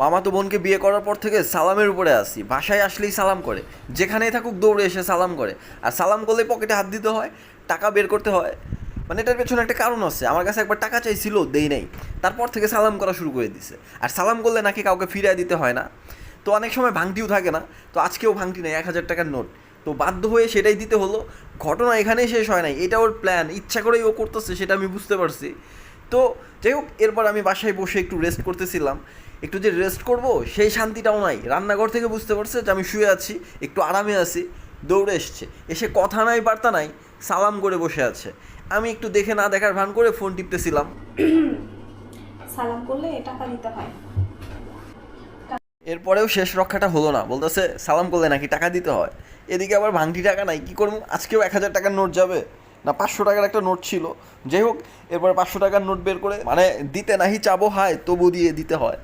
মামা তো বোনকে বিয়ে করার পর থেকে সালামের উপরে আসি, বাসায় আসলেই সালাম করে, যেখানেই থাকুক দৌড়ে এসে সালাম করে। আর সালাম করলে পকেটে হাত দিতে হয়, টাকা বের করতে হয়। মানে এটার পেছনে একটা কারণ আছে, আমার কাছে একবার টাকা চাইছিল, দেই নাই। তারপর থেকে সালাম করা শুরু করে দিছে। আর সালাম করলে নাকি কাউকে ফিরিয়ে দিতে হয় না। তো অনেক সময় ভাঙটিও থাকে না। তো আজকেও ভাঙটি নেই, এক হাজার টাকার নোট। তো বাধ্য হয়ে সেটাই দিতে হলো। ঘটনা এখানেই শেষ হয় নাই, এটা ওর প্ল্যান ইচ্ছা করেই ও করতেছে, সেটা আমি বুঝতে পারছি। তো যাই হোক এরপর আমি বাসায় বসে একটু রেস্ট করতেছিলাম। একটু যে রেস্ট করব সেই শান্তিটাও নাই। রান্নাঘর থেকে বুঝতে পারছে যে আমি শুয়ে আছি একটু আরামে আছি দৌড়ে এসছে। এসে কথা নাই বার্তা নাই সালাম করে বসে আছে। আমি একটু দেখে না দেখার ভান করে ফোন টিপতেছিলাম। সালাম করলে টাকা দিতে হয়। এরপরেও শেষ রক্ষাটা হলো না। বলতেছে সালাম করলে নাকি টাকা দিতে হয়? এদিকে আবার ভাঙটি টাকা নাই কী করব? আজকেও এক হাজার টাকার নোট যাবে। না, পাঁচশো টাকার একটা নোট ছিল। যাই হোক, এরপর পাঁচশো টাকার নোট বের করে মানে দিতে নাহি চাবো, হায়, তবু দিয়ে দিতে হয়।